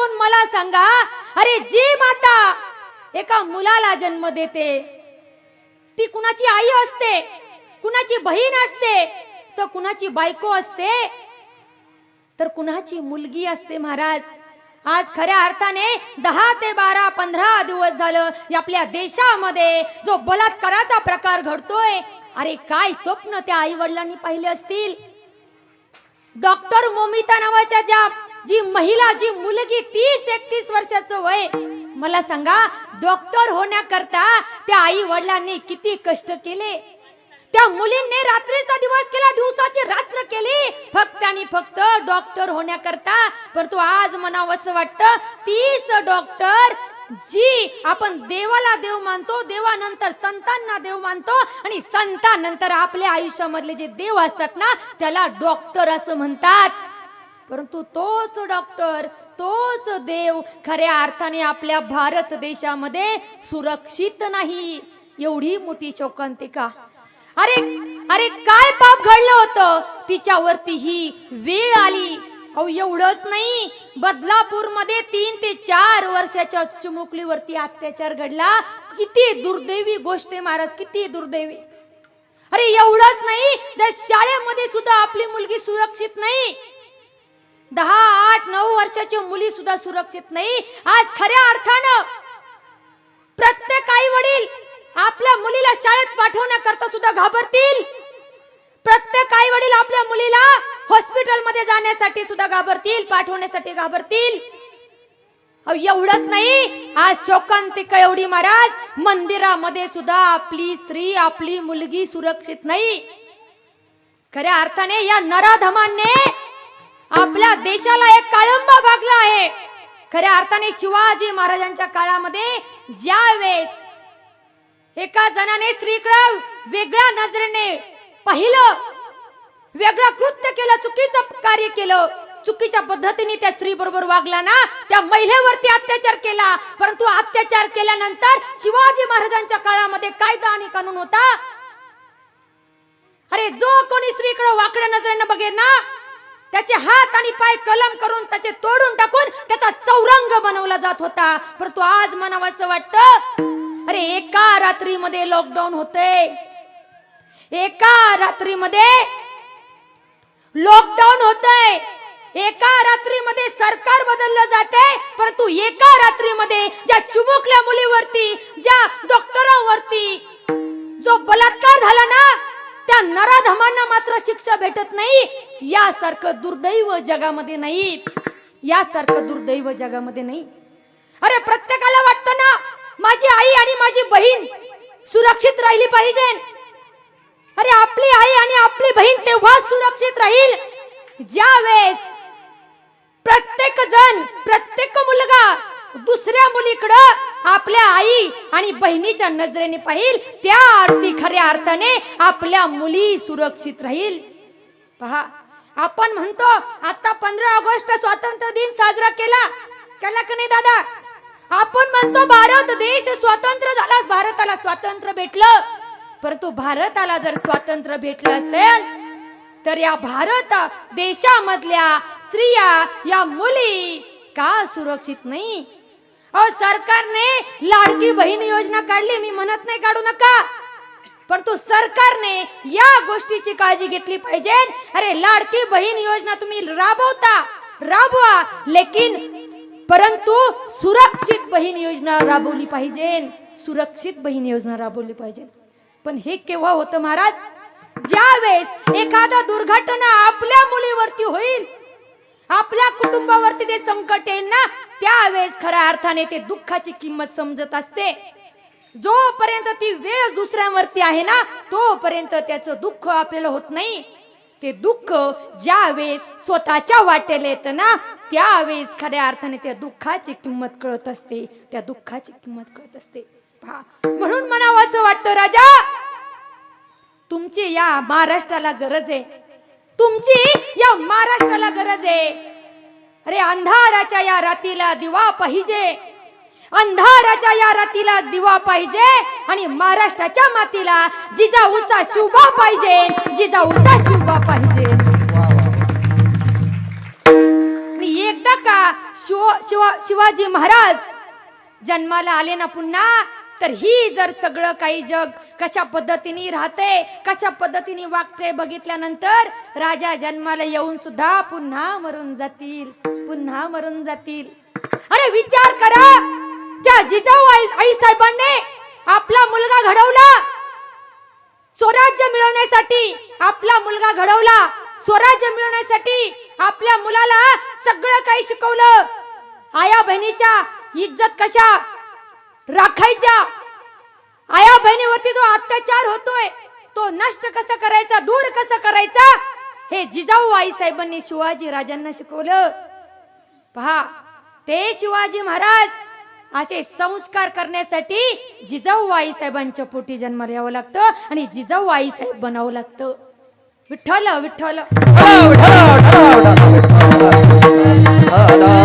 टाकून मला सांगा? अरे जी माता एका मुलाला जन्म देते ती कुणाची आई असते कुणाची बहीण असते तर कुणाची बायको असते? तर कुणाची मुलगी असते महाराज? आज खऱ्या अर्थाने दहा ते बारा पंधरा दिवस झालं आपल्या देशामध्ये जो बलात्काराचा प्रकार घडतोय. अरे काय स्वप्न त्या आई वडिलांनी पाहिले असतील? डॉक्टर मोमिता नावाच्या ज्या जी महिला जी मुलगी तीस एकतीस वर्षाचं वय मला सांगा डॉक्टर होण्याकरता त्या आई वडिलांनी किती कष्ट केले? त्या मुलींनी रात्रीचा दिवस केला दिवसाची रात्र केली फक्त आणि फक्त डॉक्टर होण्याकरता. परंतु आज म्हणावंसं वाटतं तीच डॉक्टर जी आपण देवाला देव मानतो देवानंतर संतांना देव मानतो आणि संतानंतर आपल्या आयुष्यामधले जे देव असतात ना त्याला डॉक्टर असं म्हणतात. परंतु तोच डॉक्टर तोच देव खऱ्या अर्थाने आपल्या भारत देशामध्ये सुरक्षित नाही. एवढी मोठी शोकांतिका. अरे अरे काय पाप घडलं होतं? तिच्यावरती ही वेळ आली. अहो एवढंच नाही. बदलापूरमध्ये तीन ते चार वर्षाच्या चिमुकलीवरती अत्याचार घडला. किती दुर्दैवी गोष्ट महाराज किती दुर्दैवी. अरे एवढंच नाही. त्या शाळेमध्ये सुद्धा आपली मुलगी सुरक्षित नाही दहा आठ नऊ वर्षाची मुली सुद्धा सुरक्षित नाही. आज खऱ्या अर्थानं प्रत्येक आई वडील आपल्या मुलीला शाळेत पाठवण्याकरता सुद्धा घाबरतील. प्रत्येक आई वडील आपल्या मुलीला हॉस्पिटलमध्ये जाण्यासाठी सुद्धा घाबरतील पाठवण्यासाठी घाबरतील. अहो, एवढंच नाही. आज शोकांतिका एवढी महाराज. मंदिरामध्ये सुद्धा आपली स्त्री आपली मुलगी सुरक्षित नाही. खऱ्या अर्थाने या नराधमांनी आपल्या देशाला एक काळंबा भागला आहे. खऱ्या अर्थाने शिवाजी महाराजांच्या काळामध्ये ज्या वेळेस एका जणाने स्त्रीकडे वेगळ्या नजरेने पाहिलं वेगळं कृत्य केलं चुकीचं कार्य केलं चुकीच्या पद्धतीने त्या स्त्री बरोबर वागला ना त्या महिलेवरती अत्याचार केला. परंतु अत्याचार केल्यानंतर शिवाजी महाराजांच्या काळामध्ये कायदा आणि कानून होता. अरे जो कोणी स्त्रीकडे वाकड्या नजरेनं बघेल ना त्याचे हात आणि पाय कलम करून त्याचे तोडून टाकून त्याचा चौरंग बनवला जात होता. परंतु आज म्हणावं असं वाटत अरे एका रात्रीमध्ये लॉकडाऊन होते. एका रात्रीमध्ये लॉकडाऊन होतंय एका रात्रीमध्ये सरकार बदललं जाते परंतु एका रात्रीमध्ये ज्या चुमुकल्या मुलीवरती ज्या डॉक्टरांवरती जो बलात्कार झाला ना या नराधमांना मात्र शिक्षा भेटत नाही. यासारखं दुर्दैव जगामध्ये नाही. यासारखं दुर्दैव जगामध्ये नाही. अरे प्रत्येकाला वाटतं ना माझी आई आणि माझी बहीण सुरक्षित राहिली पाहिजे. अरे आपली आई आणि आपली बहीण तेव्हा सुरक्षित राहील. ज्या वेळेस प्रत्येक जण प्रत्येक मुलगा दुसऱ्या मुलीकडं आपल्या आई आणि बहिणीच्या नजरेने पाहिल त्या अर्थी खऱ्या अर्थाने आपल्या मुली सुरक्षित राहील. पहा आपण म्हणतो आता पंधरा ऑगस्ट स्वातंत्र्य दिन साजरा केला. केला का नाही दादा? आपण म्हणतो भारत देश स्वतंत्र झाला भारताला स्वातंत्र्य भेटलं. परंतु भारताला जर स्वातंत्र्य भेटलं असेल तर या भारत देशामधल्या स्त्रिया या मुली का सुरक्षित नाही? अहो सरकारने लाडकी बहीण योजना काढली मी म्हणत नाही काढू नका. परंतु सरकारने या गोष्टीची काळजी घेतली पाहिजे. अरे लाडकी बहीण योजना तुम्ही राबवता राबवा लेकिन परंतु सुरक्षित बहीण योजना राबवली पाहिजे. सुरक्षित बहीण योजना राबवली पाहिजे. पण हे केव्हा होतं महाराज? ज्या वेळेस एखादा दुर्घटना आपल्या मुलीवरती होईल आपल्या कुटुंबावरती ते संकट येईल ना त्यावेळेस खऱ्या अर्थाने ते दुःखाची किंमत समजत असते. जोपर्यंत ती वेळ दुसऱ्यांवरती आहे ना तोपर्यंत त्याचं दुःख आपल्याला होत नाही. ते दुःख ज्या वेळेस स्वतःच्या वाटेला येतं ना त्यावेळेस खऱ्या अर्थाने त्या दुःखाची किंमत कळत असते. त्या दुःखाची किंमत कळत असते. पहा म्हणून म्हणावं असं वाटतं राजा तुमची या महाराष्ट्राला गरज आहे. तुमची या महाराष्ट्राला गरज आहे. अरे अंधाराच्या या रातीला दिवा पाहिजे. अंधाराच्या या रातीला दिवा पाहिजे आणि महाराष्ट्राच्या मातीला जिजाऊचा शुभा पाहिजे जिजाऊचा शुभा पाहिजे. आणि एकदा का शिव शिवा शिवाजी महाराज जन्माला आले ना पुन्हा तर ही जर सगळं काही जग कशा पद्धतीने राहते कशा पद्धतीने वागते बघितल्यानंतर राजा जन्माला येऊन सुद्धा पुन्हा मरून जातील पुन्हा मरून जातील. अरे विचार करा त्या जिजाऊ आई आई साहेबांनी आपला मुलगा घडवला. स्वराज्य मिळवण्यासाठी आपला मुलगा घडवला. स्वराज्य मिळवण्यासाठी आपल्या मुलाला सगळं काही शिकवलं. आया बहिणीच्या इज्जत कशा राखायच्या आया बहिणीवरती जो अत्याचार होतोय तो नष्ट कसा करायचा दूर कसा करायचा हे जिजाऊ आई साहेबांनी शिवाजी राजांना शिकवलं पहा ते शिवाजी महाराज असे संस्कार करण्यासाठी जिजाऊ आई साहेबांच्या पोटी जन्माला यावं लागतं आणि जिजाऊ आई साहेब बनावं लागतं विठ्ठल विठ्ठल विठ्ठल. विठ्ठल.